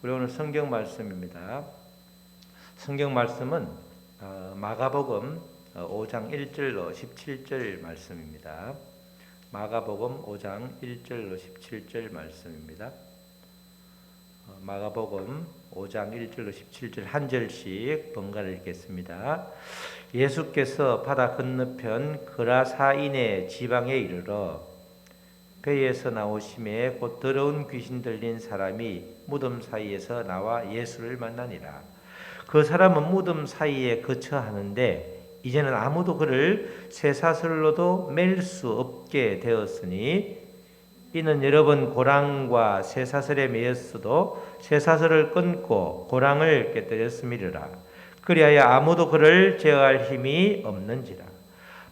우리 오늘 성경 말씀입니다. 성경 말씀은 어, 마가복음 어, 5장 1절로 17절 말씀입니다. 마가복음 5장 1절로 17절 말씀입니다. 어, 마가복음 5장 1절로 17절 한 절씩 번갈아 읽겠습니다. 예수께서 바다 건너편 그라사인의 지방에 이르러 배에서 나오심에 곧 더러운 귀신 들린 사람이 무덤 사이에서 나와 예수를 만나니라. 그 사람은 무덤 사이에 거처하는데 이제는 아무도 그를 쇠사슬로도 맬 수 없게 되었으니 이는 여러 번 고랑과 쇠사슬에 매였어도 쇠사슬을 끊고 고랑을 깨뜨렸음이라. 그리하여 아무도 그를 제어할 힘이 없는지라.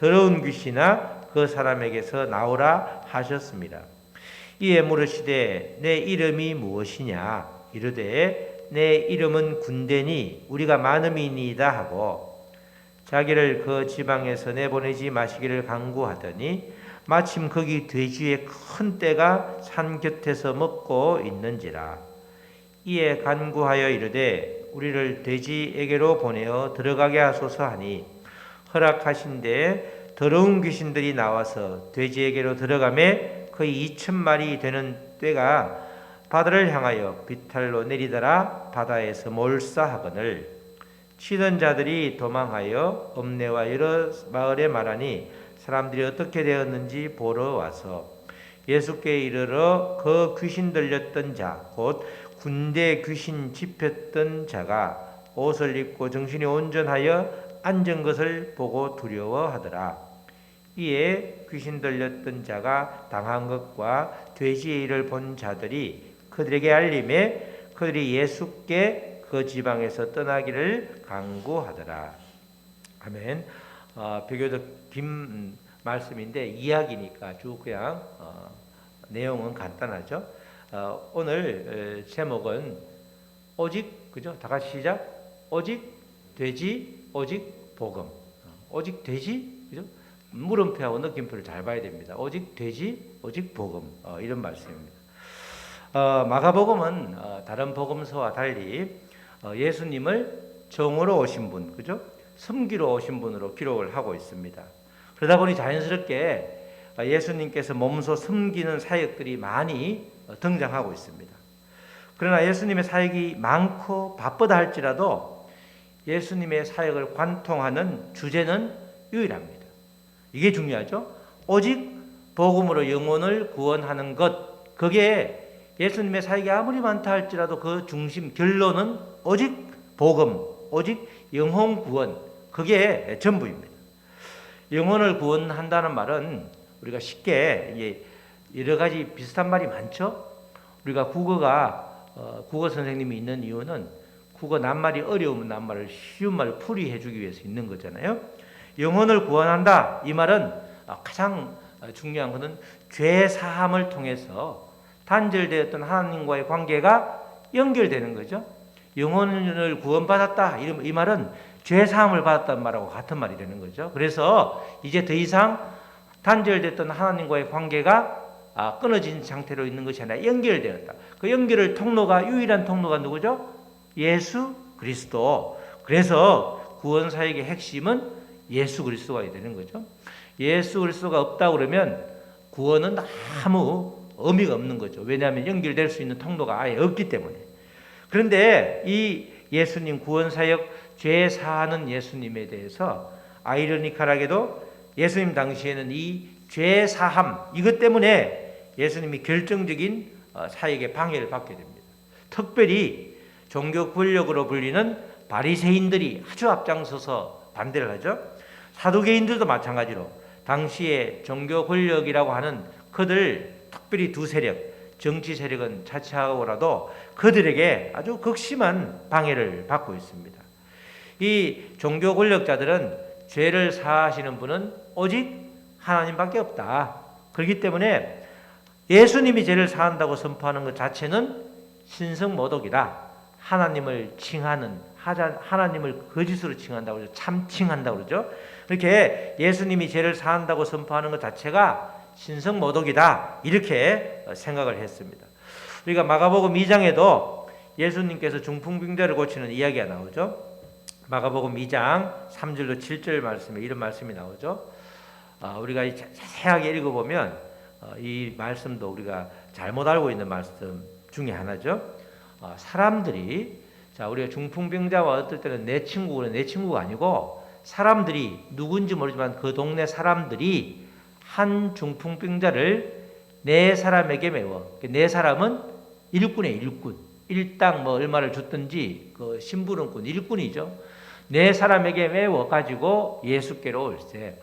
더러운 귀신아 그 사람에게서 나오라 하셨습니다. 이에 물으시되 내 이름이 무엇이냐 이르되 내 이름은 군대니 우리가 많음이니이다 하고 자기를 그 지방에서 내보내지 마시기를 강구하더니 마침 거기 돼지의 큰 떼가 산 곁에서 먹고 있는지라 이에 간구하여 이르되 우리를 돼지에게로 보내어 들어가게 하소서 하니 허락하신데 더러운 귀신들이 나와서 돼지에게로 들어가매 거의 2천 마리 되는 떼가 바다를 향하여 비탈로 내리더라 바다에서 몰사하거늘. 치던 자들이 도망하여 엄내와 여러 마을에 말하니 사람들이 어떻게 되었는지 보러 와서 예수께 이르러 그 귀신 들렸던 자 곧 군대 귀신 집혔던 자가 옷을 입고 정신이 온전하여 앉은 것을 보고 두려워하더라. 이에 귀신 들렸던 자가 당한 것과 돼지의 일을 본 자들이 그들에게 알림에 그들이 예수께 그 지방에서 떠나기를 강구하더라. 아멘. 어, 비교적 긴 말씀인데 이야기니까 쭉 그냥 어, 내용은 간단하죠. 어, 오늘 제목은 오직 그죠? 다 같이 시작. 오직 돼지, 오직 복음. 오직 돼지, 그죠? 물음표하고 느낌표를 잘 봐야 됩니다. 오직 돼지, 오직 복음. 어, 이런 말씀입니다. 어, 마가복음은 어, 다른 복음서와 달리 어, 예수님을 정으로 오신 분, 그죠? 섬기러 오신 분으로 기록을 하고 있습니다. 그러다 보니 자연스럽게 어, 예수님께서 몸소 섬기는 사역들이 많이 어, 등장하고 있습니다. 그러나 예수님의 사역이 많고 바쁘다 할지라도 예수님의 사역을 관통하는 주제는 유일합니다. 이게 중요하죠. 오직 복음으로 영혼을 구원하는 것, 그게 예수님의 사역이 아무리 많다 할지라도 그 중심 결론은 오직 복음, 오직 영혼 구원, 그게 전부입니다. 영혼을 구원한다는 말은 우리가 쉽게 여러 가지 비슷한 말이 많죠. 우리가 국어가 어, 국어 선생님이 있는 이유는 국어 낱말이 어려우면 낱말을 쉬운 말을 풀이해 주기 위해서 있는 거잖아요. 영혼을 구원한다 이 말은 가장 중요한 것은 죄 사함을 통해서 단절되었던 하나님과의 관계가 연결되는 거죠. 영혼을 구원받았다 이 말은 죄 사함을 받았다는 말하고 같은 말이 되는 거죠. 그래서 이제 더 이상 단절됐던 하나님과의 관계가 아, 끊어진 상태로 있는 것이 아니라 연결되었다. 그 연결을 통로가 유일한 통로가 누구죠? 예수 그리스도. 그래서 구원 사역의 핵심은 예수 그리스도가 되는 거죠. 예수 그리스도가 없다 그러면 구원은 아무 의미가 없는 거죠. 왜냐하면 연결될 수 있는 통로가 아예 없기 때문에. 그런데 이 예수님 구원 사역 죄 사하는 예수님에 대해서 아이러니컬하게도 예수님 당시에는 이 죄 사함 이것 때문에 예수님이 결정적인 어, 사역의 방해를 받게 됩니다. 특별히 종교 권력으로 불리는 바리새인들이 아주 앞장서서 반대를 하죠. 사두개인들도 마찬가지로 당시에 종교 권력이라고 하는 그들 특별히 두 세력 정치 세력은 차치하고라도 그들에게 아주 극심한 방해를 받고 있습니다. 이 종교 권력자들은 죄를 사하시는 분은 오직 하나님밖에 없다. 그렇기 때문에 예수님이 죄를 사한다고 선포하는 것 자체는 신성 모독이다. 하나님을 칭하는 하나님을 거짓으로 칭한다고 그러죠. 참칭한다고 그러죠. 이렇게 예수님이 죄를 사한다고 선포하는 것 자체가 신성 모독이다. 이렇게 생각을 했습니다. 우리가 마가복음 2장에도 예수님께서 중풍병자를 고치는 이야기가 나오죠. 마가복음 2장 3절로 7절 말씀에 이런 말씀이 나오죠. 아, 우리가 자세하게 읽어보면 어, 이 말씀도 우리가 잘못 알고 있는 말씀 중에 하나죠. 어, 사람들이 자 우리가 중풍병자와 어떨 때는 내 친구는 내 친구가 아니고 사람들이 누군지 모르지만 그 동네 사람들이 한 중풍병자를 네 사람에게 메워. 네 사람은 일꾼의 일꾼. 일당 뭐 얼마를 줬든지 그 심부름꾼 일꾼이죠. 네 사람에게 메워 가지고 예수께로 올세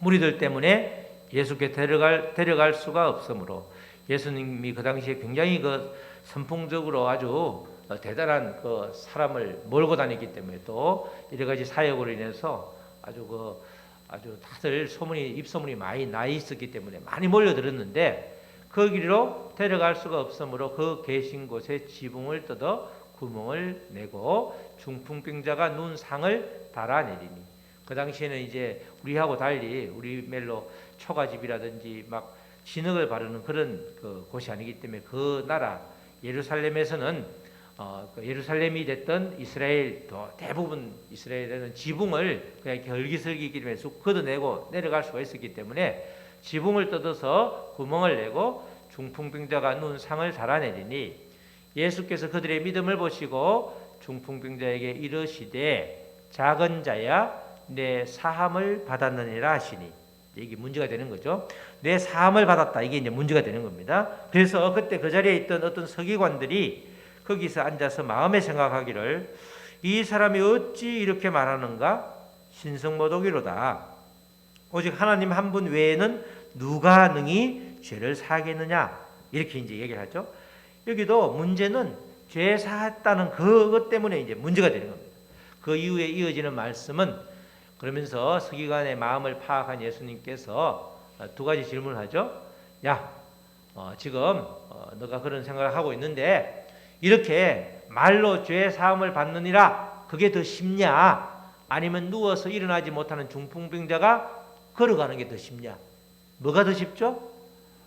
무리들 때문에 예수께 데려갈 데려갈 수가 없으므로 예수님이 그 당시에 굉장히 그 선풍적으로 아주 대단한 그 사람을 몰고 다녔기 때문에 또 여러 가지 사역으로 인해서 아주 그 아주 다들 소문이 입소문이 많이 나 있었기 때문에 많이 몰려들었는데 그 길로 데려갈 수가 없으므로 그 계신 곳에 지붕을 뜯어 구멍을 내고 중풍병자가 눈 상을 달아내리니 그 당시에는 이제 우리하고 달리 우리 멜로 초가집이라든지 막 진흙을 바르는 그런 그 곳이 아니기 때문에 그 나라 예루살렘에서는 어, 그 예루살렘이 됐던 이스라엘 대부분 이스라엘에는 지붕을 그냥 때문에 쑥 걷어내고 내려갈 수가 있었기 때문에 지붕을 뜯어서 구멍을 내고 중풍병자가 눈 상을 달아내리니 예수께서 그들의 믿음을 보시고 중풍병자에게 이르시되 작은 자야 내 사함을 받았느니라 하시니 이게 문제가 되는 거죠. 내 사함을 받았다. 이게 이제 문제가 되는 겁니다. 그래서 그때 그 자리에 있던 어떤 서기관들이 거기서 앉아서 마음에 생각하기를 이 사람이 어찌 이렇게 말하는가? 신성모독이로다. 오직 하나님 한 분 외에는 누가 능히 죄를 사하겠느냐? 이렇게 이제 얘기를 하죠. 여기도 문제는 죄 사했다는 그것 때문에 이제 문제가 되는 겁니다. 그 이후에 이어지는 말씀은 그러면서 서기관의 마음을 파악한 예수님께서 두 가지 질문을 하죠. 야, 어, 지금 어, 너가 그런 생각을 하고 있는데 이렇게 말로 죄 사함을 받느니라 그게 더 쉽냐? 아니면 누워서 일어나지 못하는 중풍병자가 걸어가는 게 더 쉽냐? 뭐가 더 쉽죠?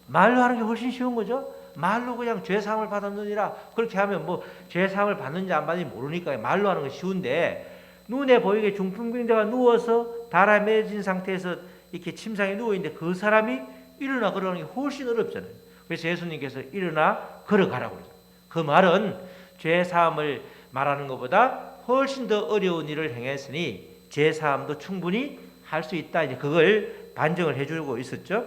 말로 하는 게 훨씬 쉬운 거죠. 말로 그냥 죄 사함을 받았느니라 그렇게 하면 뭐 죄 사함을 받는지 안 받는지 모르니까 말로 하는 건 쉬운데 눈에 보이게 중풍병자가 누워서 달아 매진 상태에서 이렇게 침상에 누워 있는데 그 사람이 일어나 걸어가는 게 훨씬 어렵잖아요. 그래서 예수님께서 일어나 걸어가라고 그러죠. 그 말은 죄 사함을 말하는 것보다 훨씬 더 어려운 일을 행했으니 죄 사함도 충분히 할 수 있다. 이제 그걸 반증을 해주고 있었죠.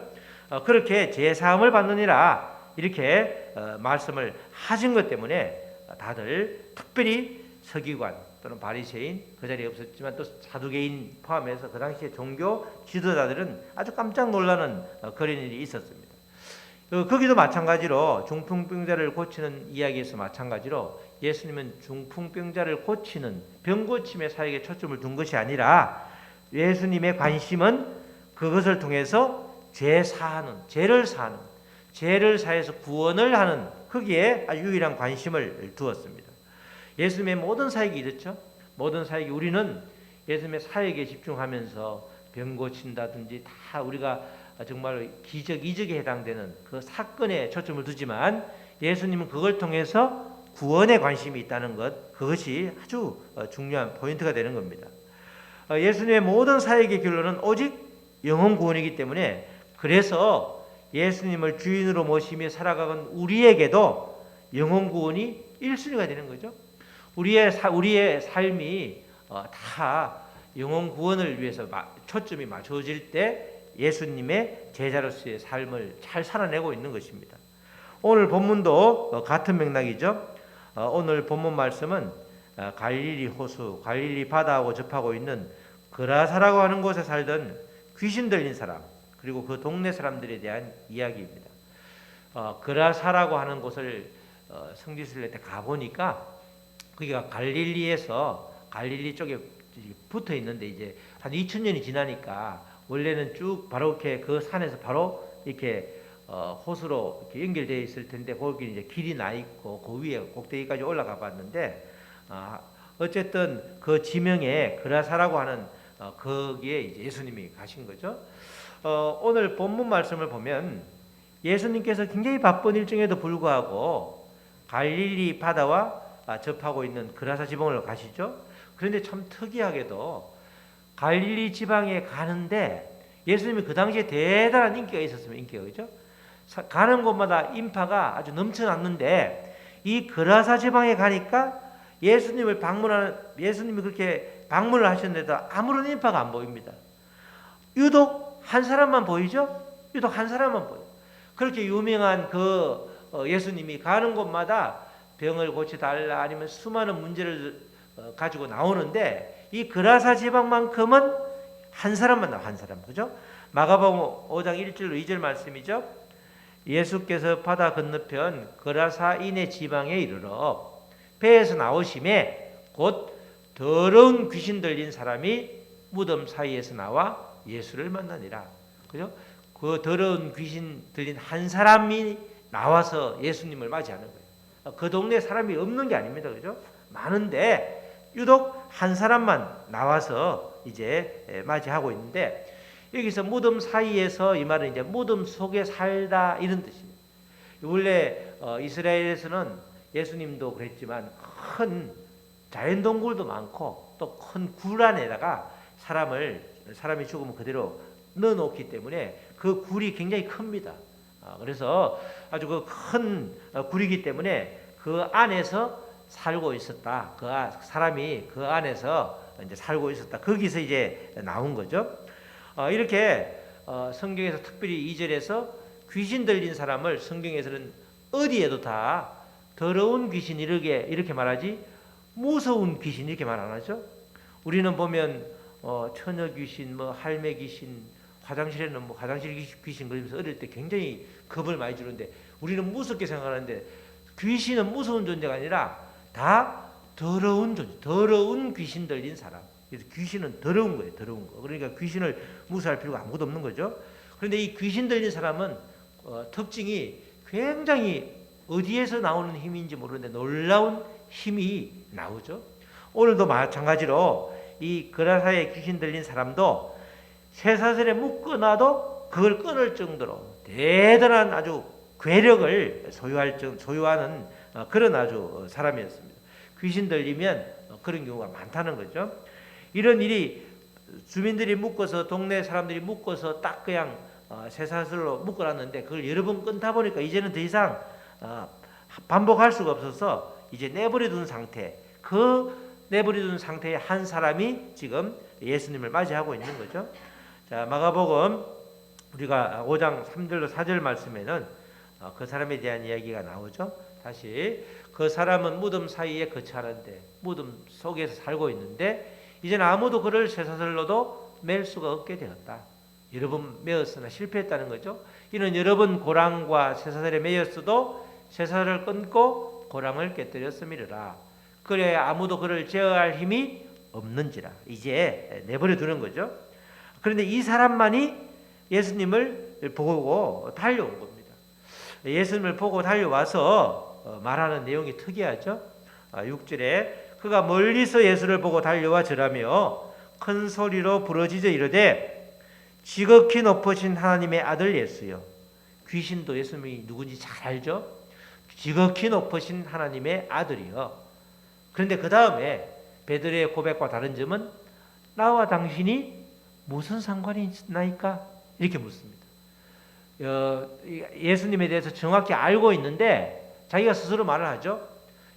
어, 그렇게 죄 사함을 받느니라 이렇게 어, 말씀을 하신 것 때문에 다들 특별히 서기관 또는 바리새인 그 자리에 없었지만 또 사두개인 포함해서 그 당시에 종교 지도자들은 아주 깜짝 놀라는 어, 그런 일이 있었습니다. 어, 거기도 마찬가지로 중풍병자를 고치는 이야기에서 마찬가지로 예수님은 중풍병자를 고치는 병 고침의 사역에 초점을 둔 것이 아니라 예수님의 관심은 그것을 통해서 죄 사하는 죄를 사하는 죄를 사해서 구원을 하는 거기에 유일한 관심을 두었습니다. 예수님의 모든 사역이 이렇죠. 모든 사역이 우리는 예수님의 사역에 집중하면서 병 고친다든지 다 우리가 정말 기적 이적에 해당되는 그 사건에 초점을 두지만 예수님은 그걸 통해서 구원에 관심이 있다는 것 그것이 아주 어, 중요한 포인트가 되는 겁니다. 어, 예수님의 모든 사역의 결론은 오직 영혼 구원이기 때문에 그래서 예수님을 주인으로 모시며 살아가는 우리에게도 영혼 구원이 1순위가 되는 거죠. 우리의 사, 우리의 삶이 어, 다 영혼 구원을 위해서 초점이 맞춰질 때 예수님의 제자로서의 삶을 잘 살아내고 있는 것입니다. 오늘 본문도 어, 같은 맥락이죠. 어, 오늘 본문 말씀은 어, 갈릴리 호수, 갈릴리 바다하고 접하고 있는 그라사라고 하는 곳에 살던 귀신 들린 사람 그리고 그 동네 사람들에 대한 이야기입니다. 어, 그라사라고 하는 곳을 어, 성지순례 때 가보니까 거기가 갈릴리에서 갈릴리 쪽에 붙어 있는데 이제 한 2000년이 지나니까 원래는 쭉 바로 이렇게 그 산에서 바로 이렇게 어, 호수로 이렇게 연결되어 있을 텐데 거기 이제 길이 나 있고 그 위에 꼭대기까지 올라가 봤는데 아, 어쨌든 그 지명에 그라사라고 하는 어, 거기에 이제 예수님이 가신 거죠. 어, 오늘 본문 말씀을 보면 예수님께서 굉장히 바쁜 일정에도 불구하고 갈릴리 바다와 아, 접하고 있는 그라사 지방으로 가시죠. 그런데 참 특이하게도 갈릴리 지방에 가는데 예수님이 그 당시에 대단한 인기가 있었으면 인기가 그죠? 사- 가는 곳마다 인파가 아주 넘쳐났는데 이 그라사 지방에 가니까 예수님을 방문하는 예수님이 그렇게 방문을 하셨는데도 아무런 인파가 안 보입니다. 유독 한 사람만 보이죠? 유독 한 사람만 보여. 그렇게 유명한 그 어, 예수님이 가는 곳마다 병을 고쳐달라 아니면 수많은 문제를 어, 가지고 나오는데 이 그라사 지방만큼은 한 사람만 나와 한 사람 그죠? 마가복음 5장 1절 2절 말씀이죠. 예수께서 바다 건너편 그라사인의 지방에 이르러 배에서 나오심에 곧 더러운 귀신 들린 사람이 무덤 사이에서 나와 예수를 만나니라. 그죠? 그 더러운 귀신 들린 한 사람이 나와서 예수님을 맞이하는 거예요. 그 동네 사람이 없는 게 아닙니다. 그죠? 많은데 유독 한 사람만 나와서 이제 맞이하고 있는데 여기서 무덤 사이에서 이 말은 이제 무덤 속에 살다 이런 뜻입니다. 원래 어, 이스라엘에서는 예수님도 그랬지만 큰 자연 동굴도 많고 또 큰 굴 안에다가 사람을 사람이 죽으면 그대로 넣어놓기 때문에 그 굴이 굉장히 큽니다. 아, 그래서 아주 그 큰 굴이기 때문에 그 안에서 살고 있었다. 그 아- 사람이 그 안에서 이제 살고 있었다. 거기서 이제 나온 거죠. 어, 이렇게 어, 성경에서 특별히 2절에서 귀신 들린 사람을 성경에서는 어디에도 다 더러운 귀신 이렇게 이렇게 말하지 무서운 귀신 이렇게 말 안 하죠. 우리는 보면 어, 처녀 귀신, 뭐 할매 귀신, 화장실에는 뭐 화장실 귀신, 그러면서 어릴 때 굉장히 겁을 많이 주는데 우리는 무섭게 생각하는데 귀신은 무서운 존재가 아니라 다 더러운 존재, 더러운 귀신 들린 사람. 그래서 귀신은 더러운 거예요, 더러운 거. 그러니까 귀신을 무시할 필요가 아무것도 없는 거죠. 그런데 이 귀신 들린 사람은 어, 특징이 굉장히 어디에서 나오는 힘인지 모르는데 놀라운 힘이 나오죠. 오늘도 마찬가지로 이 그라사에 귀신 들린 사람도 쇠사슬에 묶어놔도 그걸 끊을 정도로 대단한 아주 괴력을 소유할 정 소유하는 어, 그런 아주 사람이었습니다. 귀신 들리면 어, 그런 경우가 많다는 거죠. 이런 일이 주민들이 묶어서 동네 사람들이 묶어서 딱 그냥 어, 쇠사슬로 묶어놨는데 그걸 여러 번 끊다 보니까 이제는 더 이상 어, 반복할 수가 없어서 이제 내버려둔 상태. 그 내버려둔 상태의 한 사람이 지금 예수님을 맞이하고 있는 거죠. 자 마가복음 우리가 5장 3절로 4절 말씀에는 어, 그 사람에 대한 이야기가 나오죠. 다시 그 사람은 무덤 사이에 거처하는데 무덤 속에서 살고 있는데 이제는 아무도 그를 쇠사슬로도 맬 수가 없게 되었다. 여러 번 매었으나 실패했다는 거죠. 이는 여러 번 고랑과 쇠사슬에 매였어도 쇠사슬을 끊고 고랑을 깨뜨렸음이라. 그래 아무도 그를 제어할 힘이 없는지라. 이제 내버려 두는 거죠. 그런데 이 사람만이 예수님을 보고 달려온 겁니다. 예수님을 보고 달려와서 어, 말하는 내용이 특이하죠. 6절에 그가 멀리서 예수를 보고 달려와 절하며 큰 소리로 부르짖어 이르되 지극히 높으신 하나님의 아들 예수여 귀신도 예수님이 누군지 잘 알죠. 지극히 높으신 하나님의 아들이여. 그런데 그 다음에 베드로의 고백과 다른 점은 나와 당신이 무슨 상관이 있나이까 이렇게 묻습니다. 어, 예수님에 대해서 정확히 알고 있는데 자기가 스스로 말을 하죠.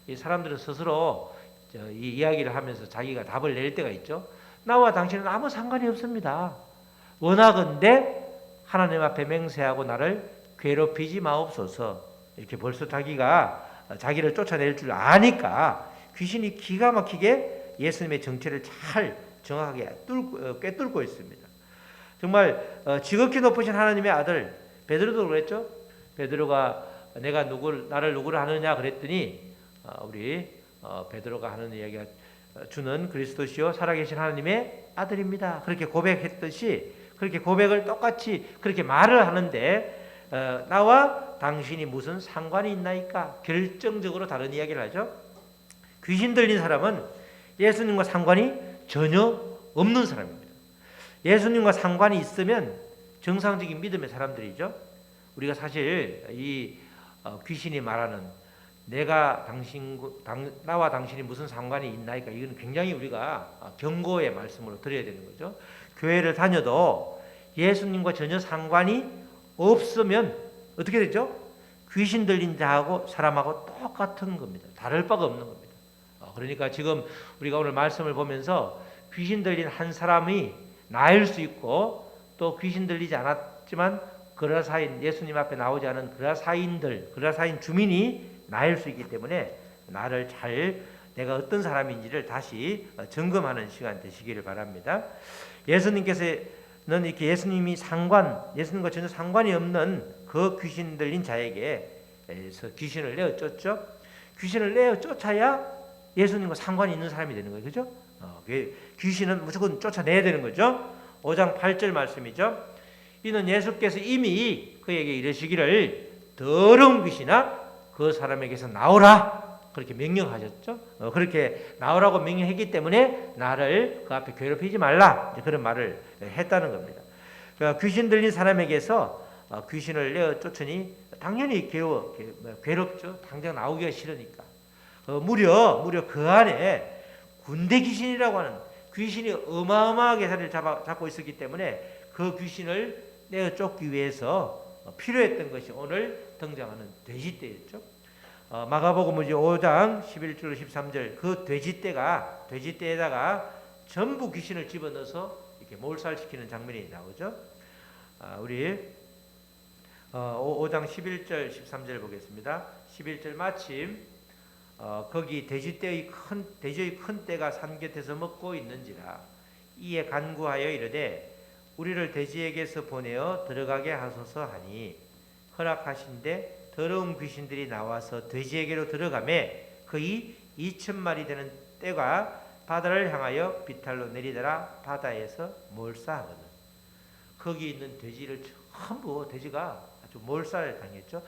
이 사람들은 스스로 이 이야기를 하면서 자기가 답을 낼 때가 있죠. 나와 당신은 아무 상관이 없습니다. 원하건대 하나님 앞에 맹세하고 나를 괴롭히지 마옵소서. 이렇게 벌써 자기가 자기를 쫓아낼 줄 아니까 귀신이 기가 막히게 예수님의 정체를 잘 정확하게 뚫고, 꿰뚫고 있습니다. 정말 어, 지극히 높으신 하나님의 아들 베드로도 그랬죠. 베드로가 내가 누구를 나를 누구를 하느냐 그랬더니 어, 우리 어, 베드로가 하는 이야기가 어, 주는 그리스도시요 살아계신 하나님의 아들입니다. 그렇게 고백했듯이 그렇게 고백을 똑같이 그렇게 말을 하는데 어, 나와 당신이 무슨 상관이 있나이까 결정적으로 다른 이야기를 하죠. 귀신 들린 사람은 예수님과 상관이 전혀 없는 사람입니다. 예수님과 상관이 있으면 정상적인 믿음의 사람들이죠. 우리가 사실 이 어, 귀신이 말하는 내가 당신 당, 나와 당신이 무슨 상관이 있나이까 이건 굉장히 우리가 어, 경고의 말씀으로 드려야 되는 거죠. 교회를 다녀도 예수님과 전혀 상관이 없으면 어떻게 되죠? 귀신 들린 자하고 사람하고 똑같은 겁니다. 다를 바가 없는 겁니다. 어, 그러니까 지금 우리가 오늘 말씀을 보면서 귀신 들린 한 사람이 나을 수 있고 또 귀신 들리지 않았지만 그라사인 예수님 앞에 나오지 않은 그라사인들 그라사인 주민이 나을 수 있기 때문에 나를 잘 내가 어떤 사람인지를 다시 어, 점검하는 시간 되시기를 바랍니다. 예수님께서는 이렇게 예수님이 상관 예수님과 전혀 상관이 없는 그 귀신 들린 자에게서 귀신을 내어 쫓죠. 귀신을 내어 쫓아야 예수님과 상관이 있는 사람이 되는 거예요. 그죠? 어, 귀신은 무조건 쫓아내야 되는 거죠. 5장 8절 말씀이죠. 이는 예수께서 이미 그에게 이르시기를 더러운 귀신아 그 사람에게서 나오라 그렇게 명령하셨죠. 어, 그렇게 나오라고 명령했기 때문에 나를 그 앞에 괴롭히지 말라 그런 말을 했다는 겁니다. 그러니까 귀신 들린 사람에게서 어, 귀신을 내어 쫓으니 당연히 괴롭죠. 당장 나오기가 싫으니까. 어, 무려 무려 그 안에 군대 귀신이라고 하는 귀신이 어마어마하게 자리를 잡아, 잡고 있었기 때문에 그 귀신을 내어 쫓기 위해서 필요했던 것이 오늘 등장하는 돼지떼였죠. 어, 마가복음 5장 11절 13절 그 돼지떼가 돼지떼에다가 전부 귀신을 집어넣어서 이렇게 몰살시키는 장면이 나오죠. 아, 우리 어, 5장 11절 13절 보겠습니다. 11절 마침 어, 거기 돼지떼의 큰 돼지의 큰 떼가 산 곁에서 먹고 있는지라 이에 간구하여 이르되 우리를 돼지에게서 보내어 들어가게 하소서 하니 허락하신데 더러운 귀신들이 나와서 돼지에게로 들어가매 거의 2천 마리 되는 떼가 바다를 향하여 비탈로 내리더라 바다에서 몰사하거든. 거기 있는 돼지를 전부 돼지가 아주 몰살 당했죠.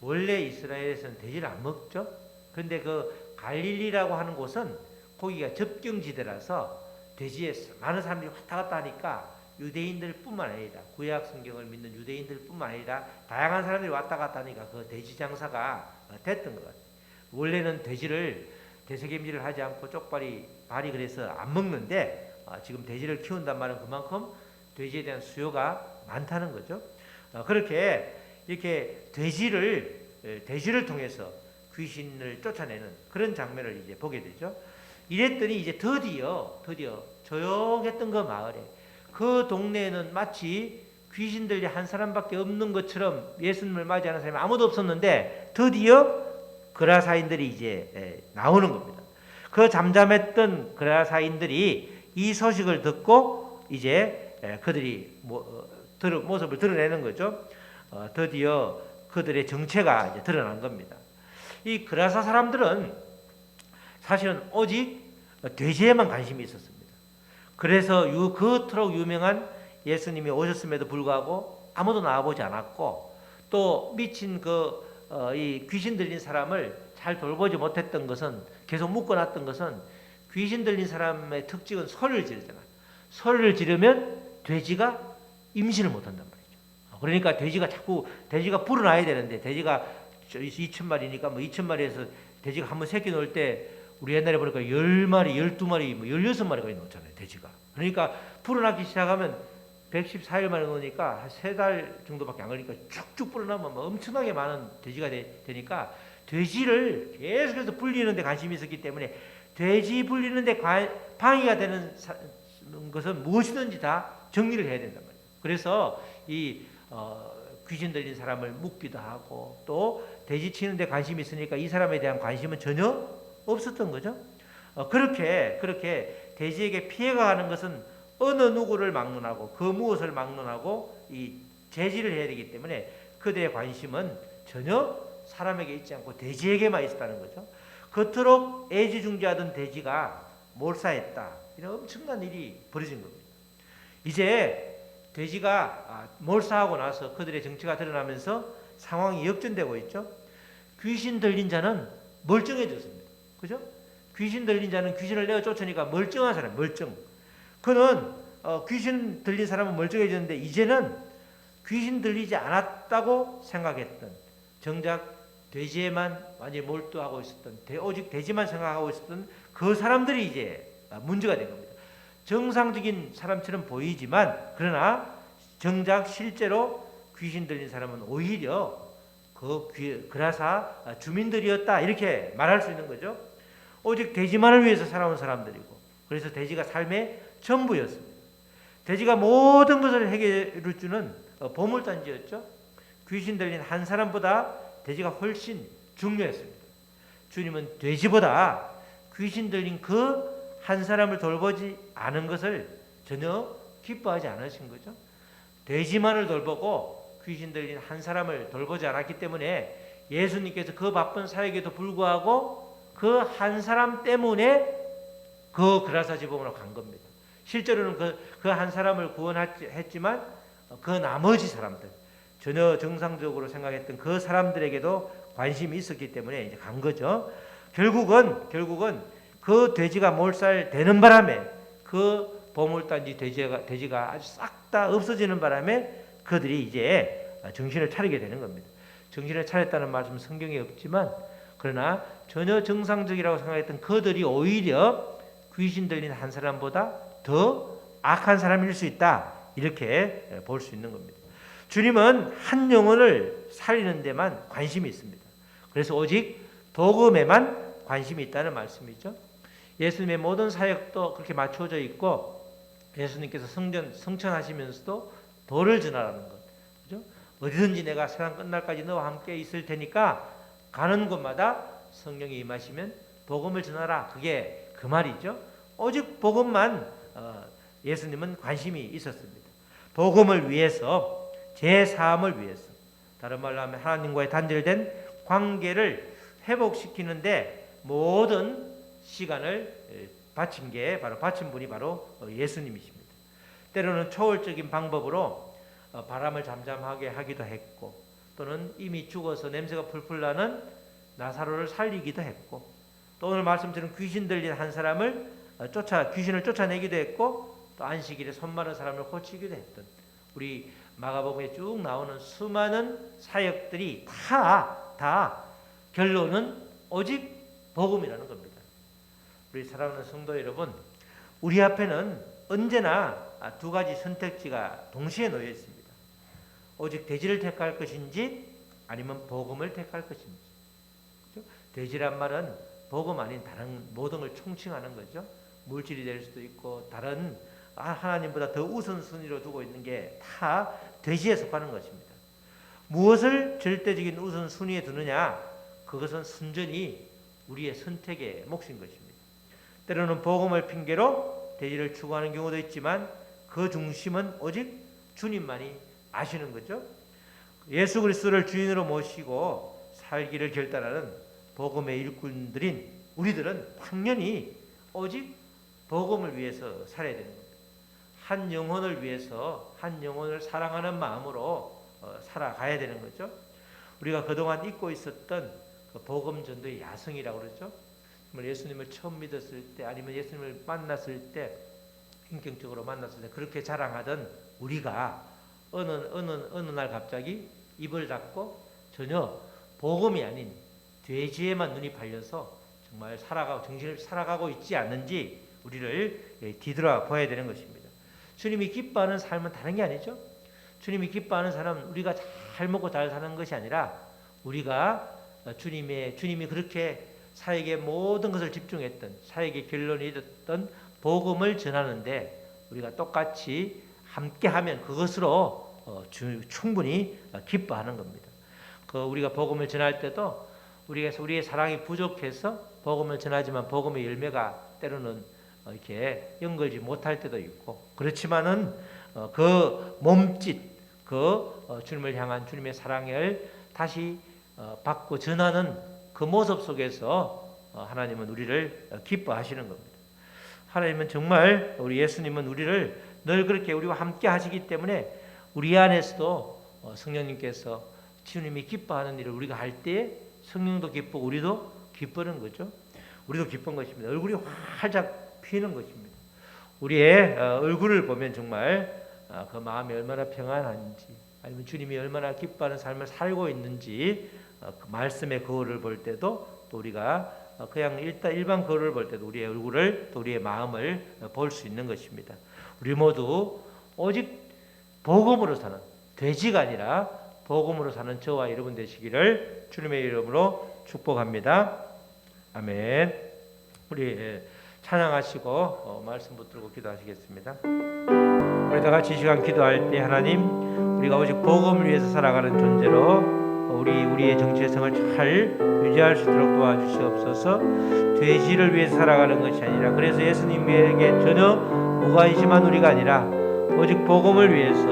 원래 이스라엘에서는 돼지를 안 먹죠 그런데 그 갈릴리라고 하는 곳은 거기가 접경지대라서 돼지에 많은 사람들이 왔다 갔다 하니까 유대인들뿐만 아니라 구약 성경을 믿는 유대인들뿐만 아니라 다양한 사람들이 왔다 갔다 하니까 그 돼지 장사가 됐던 것 같아요. 원래는 돼지를 대세겜질을 하지 않고 쪽발이 발이 그래서 안 먹는데 어, 지금 돼지를 키운단 말은 그만큼 돼지에 대한 수요가 많다는 거죠. 어, 그렇게 이렇게 돼지를 돼지를 통해서 귀신을 쫓아내는 그런 장면을 이제 보게 되죠. 이랬더니 이제 드디어 드디어 조용했던 그 마을에 그 동네에는 마치 귀신들이 한 사람밖에 없는 것처럼 예수님을 맞이하는 사람이 아무도 없었는데 드디어 그라사인들이 이제 나오는 겁니다. 그 잠잠했던 그라사인들이 이 소식을 듣고 이제 그들이 어, 모습을 드러내는 거죠. 어, 드디어 그들의 정체가 드러난 겁니다. 이 그라사 사람들은 사실은 오직 돼지에만 관심이 있었습니다. 그래서 유, 그토록 유명한 예수님이 오셨음에도 불구하고 아무도 나와보지 않았고 또 미친 그, 어, 이 귀신 들린 사람을 잘 돌보지 못했던 것은 계속 묶어놨던 것은 귀신 들린 사람의 특징은 소리를 지르잖아. 소리를 지르면 돼지가 임신을 못한단 말이죠. 그러니까 돼지가 자꾸 돼지가 불어나야 되는데 돼지가 2천 마리니까 뭐 2천 마리에서 돼지가 한 번 새끼 놓을 때 우리 옛날에 보니까 10마리, 12마리, 뭐 16마리가 놓잖아요, 돼지가. 그러니까 불어나기 시작하면 114일 만에 놓으니까 한 세 달 정도밖에 안 걸리니까 쭉쭉 불어나면 뭐 엄청나게 많은 돼지가 되, 니까 돼지를 계속해서 불리는 데 관심이 있었기 때문에 돼지 불리는 데 방해가 되는 것은 무엇이든지 다 정리를 해야 된단 말이에요. 그래서 이 어, 귀신 들린 사람을 묻기도 하고 또 돼지 치는데 관심이 있으니까 이 사람에 대한 관심은 전혀 없었던 거죠. 어, 그렇게 그렇게 돼지에게 피해가 가는 것은 어느 누구를 막론하고 그 무엇을 막론하고 이 제지를 해야 되기 때문에 그들의 관심은 전혀 사람에게 있지 않고 돼지에게만 있었다는 거죠. 그토록 애지중지하던 돼지가 몰사했다. 이런 엄청난 일이 벌어진 겁니다. 이제 돼지가 아, 몰사하고 나서 그들의 정체가 드러나면서 상황이 역전되고 있죠. 귀신 들린 자는 멀쩡해졌습니다. 그죠? 귀신 들린 자는 귀신을 내어 쫓으니까 멀쩡한 사람, 멀쩡. 그는 어, 귀신 들린 사람은 멀쩡해졌는데 이제는 귀신 들리지 않았다고 생각했던 정작 돼지에만 완전히 몰두하고 있었던 돼- 오직 돼지만 생각하고 있었던 그 사람들이 이제 아, 문제가 된 겁니다. 정상적인 사람처럼 보이지만 그러나 정작 실제로 귀신 들린 사람은 오히려 그 귀, 그라사 주민들이었다 이렇게 말할 수 있는 거죠. 오직 돼지만을 위해서 살아온 사람들이고 그래서 돼지가 삶의 전부였습니다. 돼지가 모든 것을 해결해 주는 어, 보물단지였죠. 귀신 들린 한 사람보다 돼지가 훨씬 중요했습니다. 주님은 돼지보다 귀신 들린 그 한 사람을 돌보지 않은 것을 전혀 기뻐하지 않으신 거죠. 돼지만을 돌보고 귀신 들린 한 사람을 돌보지 않았기 때문에 예수님께서 그 바쁜 사역에도 불구하고 그 한 사람 때문에 그 그라사 지붕으로 간 겁니다. 실제로는 그 그 한 사람을 구원했지만 그 나머지 사람들 전혀 정상적으로 생각했던 그 사람들에게도 관심이 있었기 때문에 이제 간 거죠. 결국은 결국은 그 돼지가 몰살되는 바람에 그 보물단지 돼지가 돼지가 아주 싹 다 없어지는 바람에 그들이 이제 정신을 차리게 되는 겁니다. 정신을 차렸다는 말씀 성경에 없지만 그러나 전혀 정상적이라고 생각했던 그들이 오히려 귀신 들린 한 사람보다 더 악한 사람일 수 있다 이렇게 볼 수 있는 겁니다. 주님은 한 영혼을 살리는 데만 관심이 있습니다. 그래서 오직 복음에만 관심이 있다는 말씀이죠. 예수님의 모든 사역도 그렇게 맞춰져 있고 예수님께서 성전 성천하시면서도 도를 전하라는 것. 그죠? 어디든지 내가 세상 끝날까지 너와 함께 있을 테니까 가는 곳마다 성령이 임하시면 복음을 전하라. 그게 그 말이죠. 오직 복음만 어, 예수님은 관심이 있었습니다. 복음을 위해서 제 사함을 위해서 다른 말로 하면 하나님과의 단절된 관계를 회복시키는데 모든 시간을 에, 바친 게 바로 바친 분이 바로 어, 예수님이십니다. 때로는 초월적인 방법으로 어, 바람을 잠잠하게 하기도 했고 또는 이미 죽어서 냄새가 풀풀 나는 나사로를 살리기도 했고 또 오늘 말씀처럼 귀신 들린 한 사람을 어, 쫓아 귀신을 쫓아내기도 했고 또 안식일에 손 마른 사람을 고치기도 했던 우리 마가복음에 쭉 나오는 수많은 사역들이 다 다 결론은 오직 복음이라는 겁니다. 우리 사랑하는 성도 여러분, 우리 앞에는 언제나 아, 두 가지 선택지가 동시에 놓여 있습니다. 오직 돼지를 택할 것인지 아니면 복음을 택할 것인지. 그죠? 돼지란 말은 복음 아닌 다른 모든 걸 총칭하는 거죠. 물질이 될 수도 있고 다른 아, 하나님보다 더 우선순위로 두고 있는 게 다 돼지에 속하는 것입니다. 무엇을 절대적인 우선순위에 두느냐? 그것은 순전히 우리의 선택의 몫인 것입니다. 때로는 복음을 핑계로 돼지를 추구하는 경우도 있지만 그 중심은 오직 주님만이 아시는 거죠. 예수 그리스도를 주인으로 모시고 살기를 결단하는 복음의 일꾼들인 우리들은 당연히 오직 복음을 위해서 살아야 되는 겁니다. 한 영혼을 위해서 한 영혼을 사랑하는 마음으로 어, 살아가야 되는 거죠. 우리가 그동안 잊고 있었던 그 복음 전도의 야성이라고 그러죠. 예수님을 처음 믿었을 때 아니면 예수님을 만났을 때 인격적으로 만났을 때 그렇게 자랑하던 우리가 어느 어느 어느 날 갑자기 입을 닫고 전혀 복음이 아닌 돼지에만 눈이 팔려서 정말 살아가고 정신을 살아가고 있지 않는지 우리를 예, 뒤돌아 봐야 되는 것입니다. 주님이 기뻐하는 삶은 다른 게 아니죠. 주님이 기뻐하는 사람은 우리가 잘 먹고 잘 사는 것이 아니라 우리가 주님의 주님이 그렇게 사역의 모든 것을 집중했던 사역의 결론이 됐던 복음을 전하는데 우리가 똑같이 함께하면 그것으로 어, 주- 충분히 어, 기뻐하는 겁니다. 그 우리가 복음을 전할 때도 우리가 우리의 사랑이 부족해서 복음을 전하지만 복음의 열매가 때로는 어, 이렇게 연결지 못할 때도 있고 그렇지만은 어, 그 몸짓 그 어, 주님을 향한 주님의 사랑을 다시 어, 받고 전하는 그 모습 속에서 어, 하나님은 우리를 어, 기뻐하시는 겁니다. 하나님은 정말 우리 예수님은 우리를 늘 그렇게 우리와 함께 하시기 때문에 우리 안에서도 어, 성령님께서 주님이 기뻐하는 일을 우리가 할 때에 성령도 기쁘고 우리도 기쁘는 거죠. 우리도 기쁜 것입니다. 얼굴이 활짝 피는 것입니다. 우리의 어, 얼굴을 보면 정말 어, 그 마음이 얼마나 평안한지 아니면 주님이 얼마나 기뻐하는 삶을 살고 있는지 어, 그 말씀의 거울을 볼 때도 또 우리가 어, 그냥 일단 일반 거울을 볼 때도 우리의 얼굴을 또 우리의 마음을 볼 수 있는 것입니다. 우리 모두 오직 복음으로 사는 돼지가 아니라 복음으로 사는 저와 여러분 되시기를 주님의 이름으로 축복합니다. 아멘. 우리 예, 찬양하시고 어, 말씀 붙들고 기도하시겠습니다. 우리 다 같이 이 시간 기도할 때 하나님 우리가 오직 복음을 위해서 살아가는 존재로 우리 우리의 정체성을 잘 유지할 수 있도록 도와주시옵소서. 돼지를 위해서 살아가는 것이 아니라 그래서 예수님에게 전혀 무관심한 우리가 아니라 오직 복음을 위해서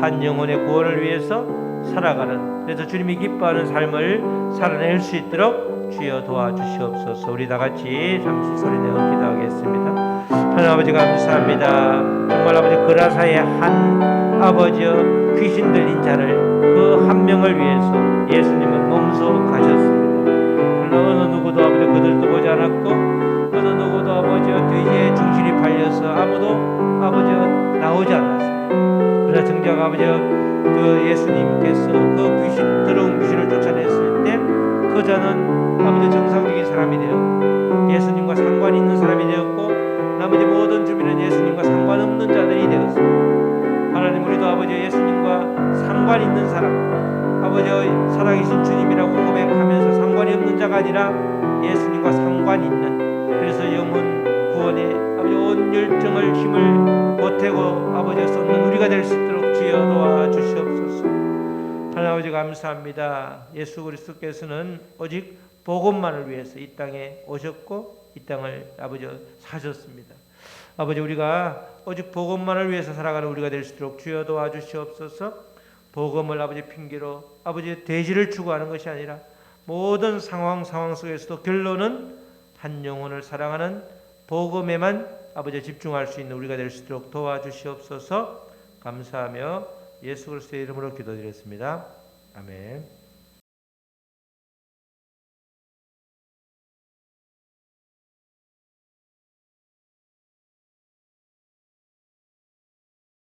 한 영혼의 구원을 위해서 살아가는 그래서 주님이 기뻐하는 삶을 살아낼 수 있도록 주여 도와주시옵소서. 우리 다 같이 잠시 소리 내어 기도하겠습니다. 하나님 아버지 감사합니다. 정말 아버지 그라사의 한 아버지여 귀신 들린 자를 그 한 명을 위해서 예수님은 몸소 가셨습니다. 어느 누구도 아버지 그들도 보지 않았고 어느 누구도 아버지여 돼지의 중실이 팔려서 아무도 아버지여 나오지 않았습니다. 그러나 정작 아버지여 그 예수님께서 그 귀신 더러운 귀신을 쫓아냈을 때 그 자는 아버지 정상적인 사람이 되었고 예수님과 상관 있는 사람이 되었고 나머지 모든 주민은 예수님과 상관없는 자들이 되었습니다. 하나님 우리도 아버지 예수님과 상관 있는 사람 아버지 살아계신 주님이라고 고백하면서 상관이 없는 자가 아니라 예수님과 상관 있는 그래서 영혼 구원에 아버지 온 열정을 힘을 보태고 아버지 쏟는 우리가 될 수 있도록 주여 도와 주시옵소서. 하나님 아버지 감사합니다. 예수 그리스도께서는 오직 복음만을 위해서 이 땅에 오셨고 이 땅을 아버지 사셨습니다. 아버지 우리가 오직 복음만을 위해서 살아가는 우리가 될 수 있도록 주여 도와주시옵소서. 복음을 아버지 핑계로 아버지 대지를 추구하는 것이 아니라 모든 상황 상황 속에서도 결론은 한 영혼을 사랑하는 복음에만 아버지 집중할 수 있는 우리가 될 수 있도록 도와주시옵소서. 감사하며 예수 그리스도의 이름으로 기도드렸습니다. 아멘.